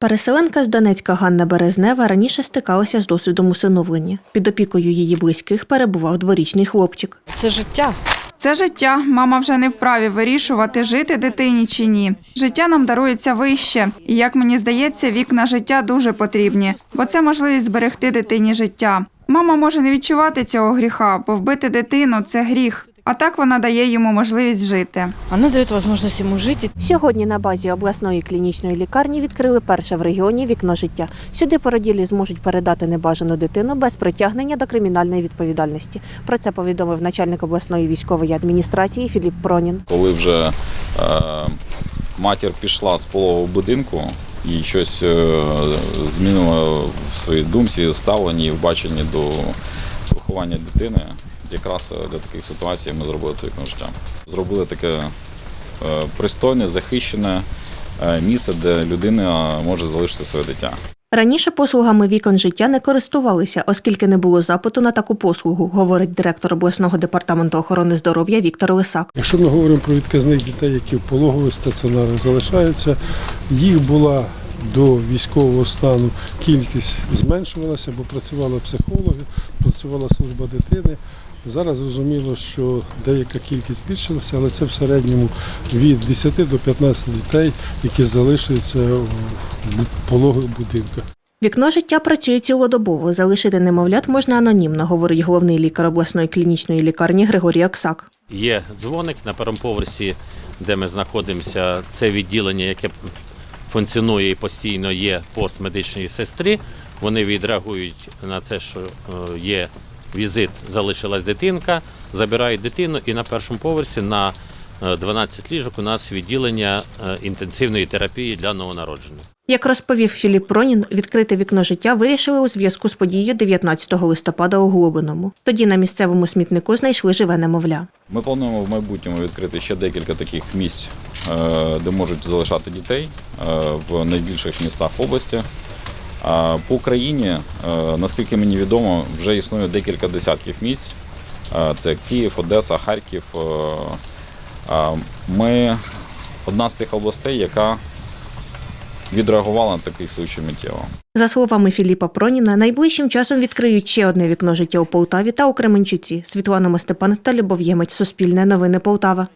Переселенка з Донецька Ганна Березнева раніше стикалася з досвідом усиновлення. Під опікою її близьких перебував дворічний хлопчик. Це життя. Це життя. Мама вже не вправі вирішувати, жити дитині чи ні. Життя нам дарується вище, і як мені здається, вік на життя дуже потрібні, бо це можливість зберегти дитині життя. Мама може не відчувати цього гріха, бо вбити дитину це гріх. А так вона дає йому можливість жити. Вона дає можливість йому жити. Сьогодні на базі обласної клінічної лікарні відкрили перше в регіоні вікно життя. Сюди породілі зможуть передати небажану дитину без притягнення до кримінальної відповідальності. Про це повідомив начальник обласної військової адміністрації Філіп Пронін. коли вже е, матір пішла з пологового будинку і щось е, змінила в своїй думці, ставленні, в баченні до виховання дитини. Якраз е, для таких ситуацій ми зробили це вікно життя. Зробили таке е, пристойне, захищене е, місце, де людина може залишити своє дитя. Раніше послугами вікон життя не користувалися, оскільки не було запиту на таку послугу, говорить директор обласного департаменту охорони здоров'я Віктор Лисак. Якщо ми говоримо про відказних дітей, які в пологових стаціонарах залишаються, їх була до військового стану кількість зменшувалася, бо працювали психологи, працювала служба дитини. Зараз зрозуміло, що деяка кількість збільшилася, але це в середньому від 10 до 15 дітей, які залишаються в пологових будинках. Вікно життя працює цілодобово. Залишити немовлят можна анонімно, говорить головний лікар обласної клінічної лікарні Григорій Оксак. Є дзвоник на першому поверсі, де ми знаходимося. Це відділення, яке функціонує і постійно є пост медичної сестри. Вони відреагують на це, що е, є візит, залишилась дитинка, забирають дитину, і на першому поверсі на е, 12 ліжок у нас відділення е, інтенсивної терапії для новонароджених. Як розповів Філіп Пронін, відкрити вікно життя вирішили у зв'язку з подією 19 листопада у Глобиному. Тоді на місцевому смітнику знайшли живе немовля. Ми плануємо в майбутньому відкрити ще декілька таких місць, е, де можуть залишати дітей е, в найбільших містах області. А По Україні, е, наскільки мені відомо, вже існує декілька десятків місць. Е, Це Київ, Одеса, Харків. Е, Ми одна з тих областей, яка відреагувала на такий случай миттєво. За словами Філіпа Проніна, найближчим часом відкриють ще одне вікно життя у Полтаві та у Кременчуці. Світлана Мостепан та Любов Ємець. Суспільне новини Полтава.